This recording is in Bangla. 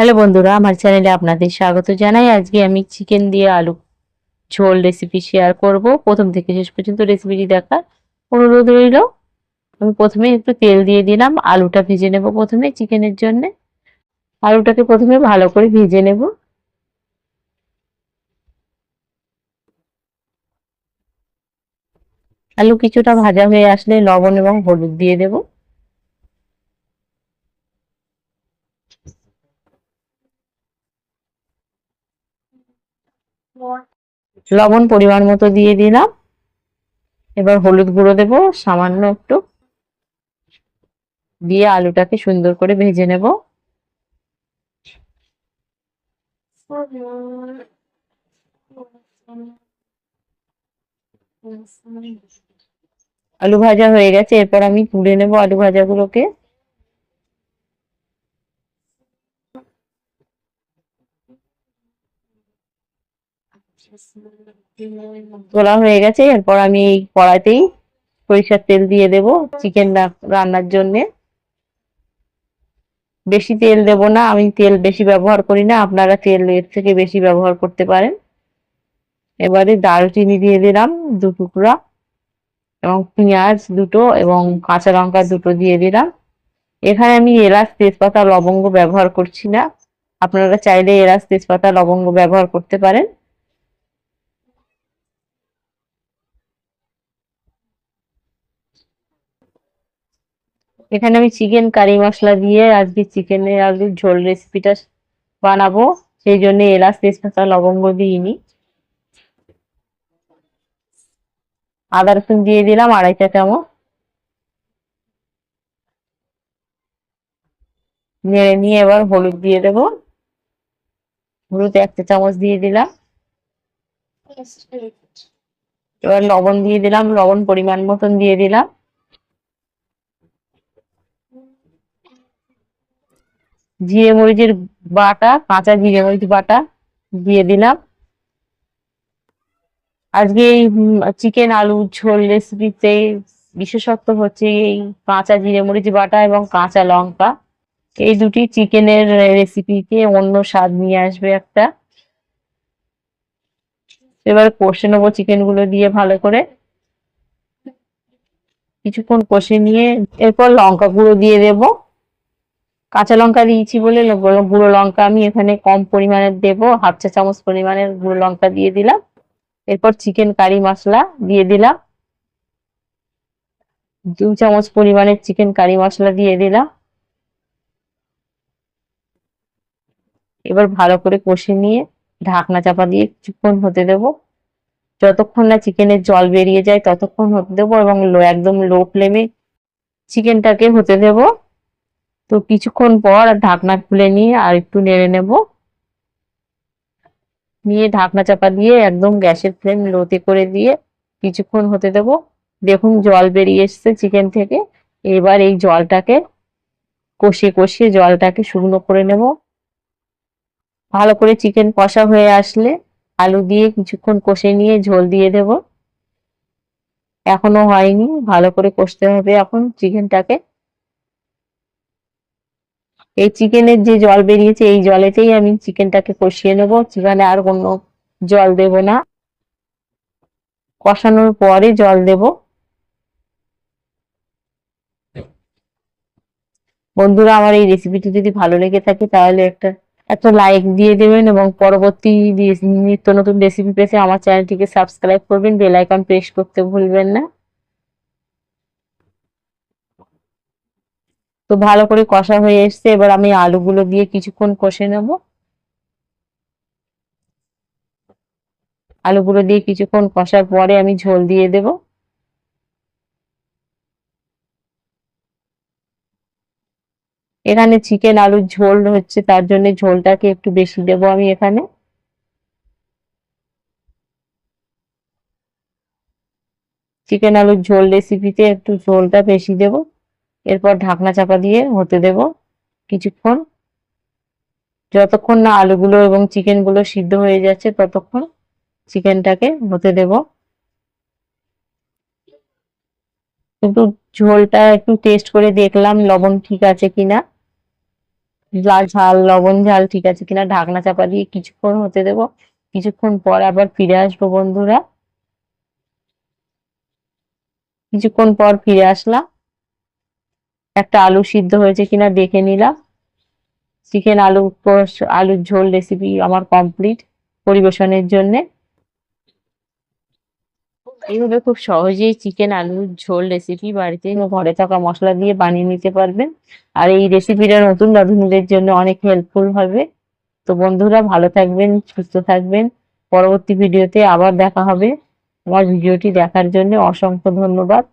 হ্যালো বন্ধুরা, আমার চ্যানেলে আপনাদের স্বাগত জানাই। আজকে আমি চিকেন দিয়ে আলু ঝোল রেসিপি শেয়ার করব। প্রথম থেকে শেষ পর্যন্ত রেসিপিটি দেখার অনুরোধ রইল। আমি প্রথমে একটু তেল দিয়ে দিলাম। আলুটা ভেজে নেব প্রথমে চিকেনের জন্য। আলুটাকে প্রথমে ভালো করে ভেজে নেব। আলু কিছুটা ভাজা হয়ে আসলে লবণ এবং হলুদ দিয়ে দেবো। লবণ পরিমাণ মতো দিয়ে দিলাম। এবার হলুদ গুঁড়ো দেবো, সামান্য একটু। দিয়ে আলুটাকে সুন্দর করে ভেজে নেব। আলু ভাজা হয়ে গেছে, এরপর আমি তুলে নেব আলু ভাজাগুলোকে। তোলা হয়ে গেছে। এরপর আমি এই কড়াইতেই সরিষার তেল দিয়ে দেব চিকেন রান্নার জন্য। বেশি তেল দেব না, আমি তেল বেশি ব্যবহার করি না, আপনারা তেল এর থেকে বেশি ব্যবহার করতে পারেন। এবারে দারুচিনি দিয়ে দিলাম দু টুকরা এবং পেঁয়াজ দুটো এবং কাঁচা লঙ্কা দুটো দিয়ে দিলাম। এখানে আমি এলাচ, তেজপাতা, লবঙ্গ ব্যবহার করছি না। আপনারা চাইলে এলাচ, তেজপাতা, লবঙ্গ ব্যবহার করতে পারেন। এখানে আমি চিকেন কারি মশলা দিয়ে আজকে চিকেনের আলুর ঝোল রেসিপিটা বানাবো। সেই জন্য এলাচ, তেজপাতা, লবঙ্গ দিইনি। আদা রসুন দিয়ে দিলাম, আড়াই চা চামচ। নেড়ে নিয়ে এবার হলুদ দিয়ে দেব। হলুদ এক চা চামচ দিয়ে দিলাম। এবার লবণ দিয়ে দিলাম, লবণ পরিমাণ মতন দিয়ে দিলাম। জিরে মরিচের বাটা, কাঁচা জিরে মরিচ বাটা দিয়ে দিলাম। আজকে এই চিকেন আলু ঝোল রেসিপিতে বিশেষত্ব হচ্ছে এই কাঁচা জিরে মরিচ বাটা এবং কাঁচা লঙ্কা। এই দুটি চিকেনের রেসিপিতে অন্য স্বাদ নিয়ে আসবে একটা। এবার কষে নেব চিকেনগুলো দিয়ে ভালো করে। কিছুক্ষণ কষে নিয়ে এরপর লঙ্কা গুঁড়ো দিয়ে দেবো। কাঁচা লঙ্কা দিয়েছি বলে গুঁড়ো লঙ্কা আমি এখানে কম পরিমাণের দেবো, হাফ চা চামচ পরিমাণের গুঁড়ো লঙ্কা দিয়ে দিলাম। এরপর চিকেন কারি মশলা দিয়ে দিলাম। দু চামচ পরিমাণের চিকেন কারি মশলা দিয়ে দিলাম। এবার ভালো করে কষে নিয়ে ঢাকনা চাপা দিয়ে কিছুক্ষণ হতে দেব। যতক্ষণ না চিকেনের জল বেরিয়ে যায় ততক্ষণ হতে দেবো এবং একদম লো ফ্লেমে চিকেনটাকে হতে দেবো। তো কিছুক্ষণ পর ঢাকনা খুলে নিয়ে আর একটু নেড়ে নেব। নিয়ে ঢাকনা চাপা দিয়ে একদম গ্যাসের ফ্লেম লোতে করে দিয়ে কিছুক্ষণ হতে দেব। দেখুন জল বেরিয়ে এসছে চিকেন থেকে। এবার এই জলটাকে কষিয়ে কষিয়ে জলটাকে শুকনো করে নেব। ভালো করে চিকেন কষা হয়ে আসলে আলু দিয়ে কিছুক্ষণ কষে নিয়ে ঝোল দিয়ে দেব। এখনও হয়নি। ভালো করে কষতে হবে এখন চিকেনটাকে। এই চিকেনের যে জল বেরিয়েছে, এই জলেতেই আমি চিকেনটাকে কষিয়ে নেব। চিকেনে আর কোনো জল দেব না। কষানোর পরে জল দেব। বন্ধুরা, আমার এই রেসিপিটি যদি ভালো লেগে থাকে, তাহলে একটা একটা লাইক দিয়ে দেবেন এবং পরবর্তী নিত্য নতুন রেসিপি পেতে আমার চ্যানেলটিকে সাবস্ক্রাইব করবেন। বেল আইকন প্রেস করতে ভুলবেন না। তো ভালো করে কষা হয়ে এসছে। এবার আমি আলুগুলো দিয়ে কিছুক্ষণ কষে নেব। আলুগুলো দিয়ে কিছুক্ষণ কষার পরে আমি ঝোল দিয়ে দেব। এখানে চিকেন আলুর ঝোল হচ্ছে, তার জন্য ঝোলটাকে একটু বেশি দেব আমি এখানে। চিকেন আলুর ঝোল রেসিপিতে একটু ঝোলটা বেশি দেবো। এরপর ঢাকনা চাপা দিয়ে হতে দেব কিছুক্ষণ। যতক্ষণ না আলুগুলো এবং চিকেনগুলো সিদ্ধ হয়ে যাচ্ছে, ততক্ষণ চিকেনটাকে হতে দেব। কিন্তু ঝোলটা একটু টেস্ট করে দেখলাম, লবণ ঠিক আছে কিনা। লাল ঝাল, লবণ ঝাল ঠিক আছে কিনা, ঢাকনা চাপা দিয়ে কিছুক্ষণ হতে দেবো। কিছুক্ষণ পর আবার ফিরে আসব বন্ধুরা। কিছুক্ষণ পর ফিরে আসলাম। একটা আলু সিদ্ধ হয়েছে কিনা দেখে নিলাম। চিকেন আলু আলুর ঝোল রেসিপি আমার কমপ্লিট পরিবেশনের জন্য। এইভাবে খুব সহজেই চিকেন আলুর ঝোল রেসিপি বাড়িতে ঘরে থাকা মশলা দিয়ে বানিয়ে নিতে পারবেন। আর এই রেসিপিটা নতুন রাঁধুনিদের জন্য অনেক হেল্পফুল হবে। তো বন্ধুরা, ভালো থাকবেন, সুস্থ থাকবেন। পরবর্তী ভিডিওতে আবার দেখা হবে। আমার ভিডিওটি দেখার জন্য অসংখ্য ধন্যবাদ।